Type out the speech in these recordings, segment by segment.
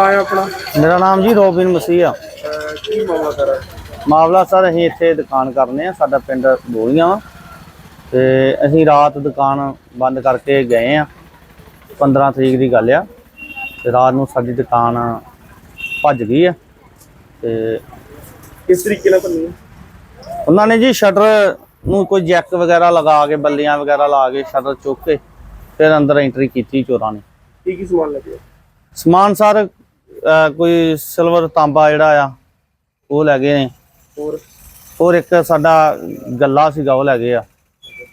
ਆਇਆ ਆਪਣਾ? ਮੇਰਾ ਨਾਮ ਜੀ ਰੋਬਿਨ ਮਸੀਹ। ਆ ਕੀ ਮਾਮਲਾ ਸਰ? ਮਾਮਲਾ ਸਰ ਅਸੀਂ ਇੱਥੇ ਦੁਕਾਨ ਕਰਨੇ ਆ ਸਾਡਾ ਪਿੰਡ ਬੋਲੀਆਂ ਵਾ। ਤੇ ਅਸੀਂ ਰਾਤ ਦੁਕਾਨ ਬੰਦ ਕਰਕੇ ਗਏ ਆ। 15 ਤਰੀਕ ਦੀ ਗੱਲ ਆ। ਤੇ ਰਾਤ ਨੂੰ ਸਾਡੀ ਦੁਕਾਨ ਭੱਜ ਗਈ ਆ। ਤੇ ਕਿਸ ਤਰੀਕੇ ਨਾਲ ਬੰਨੀ ਉਹਨਾਂ ਨੇ ਜੀ ਸ਼ਟਰ ਨੂੰ ਕੋਈ ਜੈਕ ਵਗੈਰਾ ਲਗਾ ਕੇ ਬੱਲੀਆਂ ਵਗੈਰਾ ਲਾ ਕੇ ਸ਼ਟਰ ਚੁੱਕ ਕੇ ਫਿਰ ਅੰਦਰ ਐਂਟਰੀ ਕੀਤੀ ਚੋਰਾਂ ਨੇ। ਕੀ ਕੀ ਸਮਾਨ ਲੱਗਿਆ ਸਮਾਨ ਸਰ ਕੋਈ ਸਿਲਵਰ ਤਾਂਬਾ ਜਿਹੜਾ ਆ ਉਹ ਲੈ ਗਏ ਨੇ। ਹੋਰ? ਹੋਰ ਇੱਕ ਸਾਡਾ ਗੱਲਾ ਸੀਗਾ ਉਹ ਲੈ ਗਏ ਆ।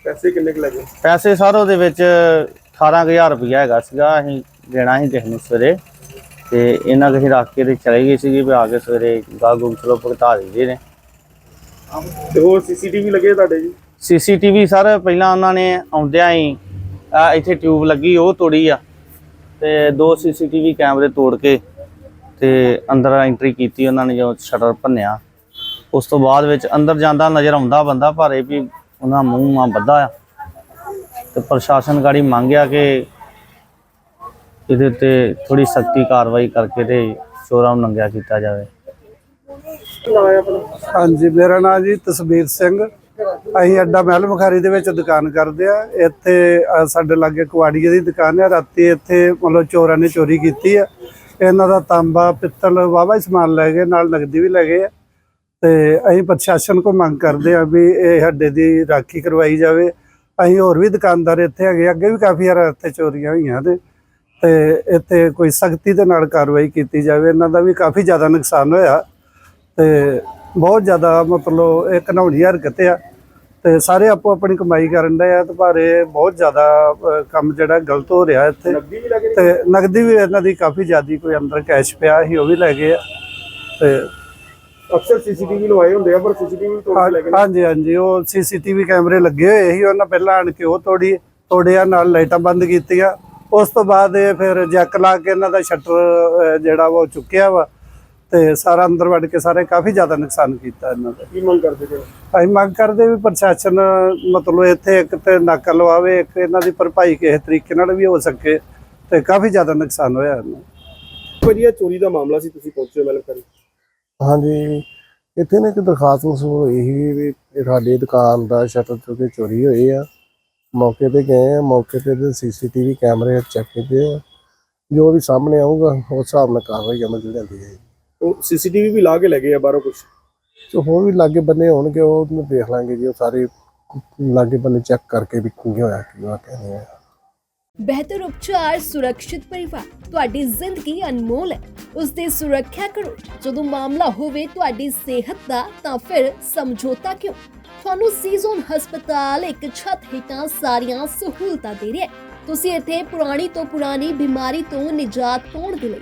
ਪੈਸੇ ਕਿੰਨੇ ਕੁ ਲੱਗੇ ਪੈਸੇ ਸਰ ਉਹਦੇ ਵਿੱਚ 18000 ਰੁਪਇਆ ਹੈਗਾ ਸੀਗਾ ਅਸੀਂ ਦੇਣਾ ਸੀ ਕਿਸੇ ਨੂੰ ਸਵੇਰੇ। ਤੇ ਇਹਨਾਂ ਕਿਸੇ ਰੱਖ ਕੇ ਤੇ ਚਲੇ ਗਏ ਸੀਗੇ ਵੀ ਆ ਕੇ ਸਵੇਰੇ ਗਾਹ ਗੁੰਮ ਚਲੋ ਭੁਗਤਾ ਦਿੰਦੇ ਨੇ। ਤੇ ਹੋਰ ਸੀਸੀਟੀਵੀ ਲੱਗੇ ਤੁਹਾਡੇ ਜੀ? ਸੀਸੀਟੀਵੀ ਸਰ ਪਹਿਲਾਂ ਉਹਨਾਂ ਨੇ ਆਉਂਦਿਆਂ ਹੀ ਇੱਥੇ ਟਿਊਬ ਲੱਗੀ ਉਹ ਤੋੜੀ ਆ। ਤੇ ਦੋ ਸੀਸੀਟੀਵੀ ਕੈਮਰੇ ਤੋੜ ਕੇ ਤੇ ਅੰਦਰ ਐਂਟਰੀ ਕੀਤੀ, ਉਹਨਾਂ ਨੇ ਜੋ ਸ਼ਟਰ ਭੰਨਿਆ। ਉਸ ਤੋਂ ਬਾਅਦ ਵਿੱਚ ਅੰਦਰ ਜਾਂਦਾ, ਨਜ਼ਰ ਆਉਂਦਾ ਬੰਦਾ, ਪਰ ਇਹ ਵੀ ਉਹਨਾਂ ਮੂੰਹ ਮਾ ਬੱਧਾ ਆ। ਤੇ ਪ੍ਰਸ਼ਾਸਨ ਗਾੜੀ ਮੰਗਿਆ ਕਿ ਇਹਦੇ ਤੇ ਥੋੜੀ ਸਖਤੀ ਕਾਰਵਾਈ ਕਰਕੇ ਤੇ ਚੋਰਾਂ ਨੂੰ ਨੰਗਿਆ ਕੀਤਾ ਜਾਵੇ। ਹਾਂਜੀ, ਮੇਰਾ ਨਾਮ ਜੀ ਤਸਵੀਰ ਸਿੰਘ। ਅਸੀਂ ਅੱਡਾ ਮਹਿਲ ਮੁਖਾਰੀ ਦੇ ਵਿੱਚ ਦੁਕਾਨ ਕਰਦੇ ਆ। ਇੱਥੇ ਸਾਡੇ ਲਾਗੇ ਕੁਆੜੀਏ ਦੀ ਦੁਕਾਨ ਆ। ਰਾਤੀ ਇੱਥੇ ਮਤਲਬ ਚੋਰਾਂ ਨੇ ਚੋਰੀ ਕੀਤੀ ਆ। ਇਹਨਾਂ ਦਾ ਤਾਂਬਾ ਪਿੱਤਲ ਵਾਵਾ ਸਮਾਨ ਲੈ ਗਏ, ਨਾਲ ਨਗਦੀ ਵੀ ਲੈ ਗਏ ਆ। ਤੇ ਅਸੀਂ ਪ੍ਰਸ਼ਾਸਨ ਕੋ ਮੰਗ ਕਰਦੇ ਆ ਵੀ ਇਹ ਅੱਡੇ ਦੀ ਰਾਖੀ ਕਰਵਾਈ ਜਾਵੇ। ਅਸੀਂ ਹੋਰ ਵੀ ਦੁਕਾਨਦਾਰ ਇੱਥੇ ਹੈਗੇ ਅੱਗੇ ਵੀ ਕਾਫੀ ਵਾਰ ਇੱਥੇ ਚੋਰੀਆਂ ਹੋਈਆਂ ਨੇ। ਤੇ ਇੱਥੇ ਕੋਈ ਸਖਤੀ ਦੇ ਨਾਲ ਕਾਰਵਾਈ ਕੀਤੀ ਜਾਵੇ, ਇਹਨਾਂ ਦਾ ਵੀ ਕਾਫੀ ਜ਼ਿਆਦਾ ਨੁਕਸਾਨ ਹੋਇਆ। ਤੇ ਬਹੁਤ ਜ਼ਿਆਦਾ ਮਤਲਬ ਇਹ ਘਨੌਣੀ ਹਰਕਤ ਆ। ਤੇ ਸਾਰੇ ਆਪੋ ਆਪਣੀ ਕਮਾਈ ਕਰਨ ਦੇ ਆ ਤੇ ਪਰ ਇਹ ਬਹੁਤ ਜ਼ਿਆਦਾ ਅ, ਕੰਮ ਜਿਹੜਾ ਗਲਤ ਹੋ ਰਿਹਾ ਇੱਥੇ। ਨਕਦੀ ਵੀ ਲੱਗੇ ਤੇ ਨਗਦੀ ਵੀ ਇਹਨਾਂ ਦੀ ਕਾਫੀ ਜ਼ਿਆਦੀ ਕੋਈ ਅੰਦਰ ਕੈਸ਼ ਪਿਆ ਸੀ ਉਹ ਵੀ ਲੈ ਗਏ ਆ। ਤੇ ਅਕਸਰ ਸੀਸੀਟੀਵੀ ਲਵਾਏ ਹੁੰਦੇ ਆ ਪਰ ਸੀਸੀਟੀਵੀ ਤੋੜ ਕੇ ਲੈ ਗਏ ਨੇ। ਹਾਂਜੀ ਹਾਂਜੀ ਉਹ ਸੀਸੀਟੀਵੀ ਕੈਮਰੇ ਲੱਗੇ ਹੋਏ ਸੀ ਉਹਨਾਂ ਪਹਿਲਾਂ ਆਣ ਕੇ ਉਹ ਤੋੜੀ ਤੋੜਿਆ ਨਾਲ ਲਾਈਟਾਂ ਬੰਦ ਕੀਤੀਆਂ। ਉਸ ਤੋਂ ਬਾਅਦ ਇਹ ਫਿਰ ਜੈਕ ਲਾ ਕੇ ਇਹਨਾਂ ਦਾ ਸ਼ਟਰ ਜਿਹੜਾ ਵਾ ਉਹ ਚੁੱਕਿਆ ਵਾ। ਤੇ ਸਾਰਾ ਅੰਦਰ ਵੜ ਕੇ ਸਾਰੇ ਕਾਫੀ ਜ਼ਿਆਦਾ ਨੁਕਸਾਨ ਕੀਤਾ ਇਹਨਾਂ ਦਾ। ਕੀ ਮੰਗ ਕਰਦੇ ਜੀ? ਅਸੀਂ ਮੰਗ ਕਰਦੇ ਵੀ ਪ੍ਰਸ਼ਾਸਨ ਮਤਲਬ ਇੱਥੇ ਇੱਕ ਤੇ ਨਾਕਾ ਲਵਾਵੇ ਇੱਕ ਇਹਨਾਂ ਦੀ ਭਰਪਾਈ ਕਿਸੇ ਤਰੀਕੇ ਨਾਲ ਵੀ ਹੋ ਸਕੇ ਤੇ ਕਾਫੀ ਜ਼ਿਆਦਾ ਨੁਕਸਾਨ ਹੋਇਆ ਇਹਨਾਂ ਵਧੀਆ ਚੋਰੀ ਦਾ ਮਾਮਲਾ ਸੀ ਤੁਸੀਂ ਪਹੁੰਚੇ ਮੈਲਮ ਕਰੀ ਹਾਂਜੀ ਇੱਥੇ ਨਾ ਇੱਕ ਦਰਖਾਸਤ ਮਸੂਲ ਹੋਈ ਸੀ ਵੀ ਸਾਡੀ ਦੁਕਾਨ ਦਾ ਸ਼ਟਰ ਤੋਂ ਕੇ ਚੋਰੀ ਹੋਈ ਆ। ਮੌਕੇ ਤੇ ਗਏ ਆ ਮੌਕੇ ਤੇ ਦੇ ਸੀਸੀਟੀਵੀ ਕੈਮਰੇ ਚੈੱਕ ਕੀਤੇ ਆ। ਜੋ ਵੀ ਸਾਹਮਣੇ ਆਊਗਾ ਉਸ ਹਿਸਾਬ ਨਾਲ ਕਾਰਵਾਈ ਅਮਲ ਚ ਲਿਆਂਦੀ ਹੈ ਉਹ ਸੀਸੀਟੀਵੀ ਵੀ ਲਾ ਕੇ ਲੈ ਗਏ ਆ ਬਾਹਰੋਂ ਕੁਝ ਜੋ ਹੋਰ ਵੀ ਲਾਗੇ ਬੰਨੇ ਹੋਣਗੇ ਉਹ ਨੂੰ ਦੇਖ ਲਾਂਗੇ ਜੀ ਉਹ ਸਾਰੇ ਲਾਗੇ ਬੰਨੇ ਚੈੱਕ ਕਰਕੇ ਵੀ ਕੀ ਹੋਇਆ ਕੀ ਵਾਕਿਆ ਨਹੀਂ ਹੋਇਆ। ਬਿਹਤਰ ਉਪਚਾਰ ਸੁਰੱਖਿਅਤ ਪਰਿਵਾਰ ਤੁਹਾਡੀ ਜ਼ਿੰਦਗੀ ਅਨਮੋਲ ਹੈ। ਉਸ ਦੀ ਸੁਰੱਖਿਆ ਕਰੋ ਜਦੋਂ ਮਾਮਲਾ ਹੋਵੇ ਤੁਹਾਡੀ ਸਿਹਤ ਦਾ ਤਾਂ ਫਿਰ ਸਮਝੌਤਾ ਕਿਉਂ? ਤੁਹਾਨੂੰ ਸੀਜ਼ਨ ਹਸਪਤਾਲ ਇੱਕ ਛੱਤ ਹੇਠਾਂ ਸਾਰੀਆਂ ਸਹੂਲਤਾਂ ਦੇ ਰਿਹਾ ਹੈ। ਤੁਸੀਂ ਇੱਥੇ ਪੁਰਾਣੀ ਤੋਂ ਪੁਰਾਣੀ ਬਿਮਾਰੀ ਤੋਂ ਨਿਜਾਤ ਪਾਉਣ ਦੇ ਲਈ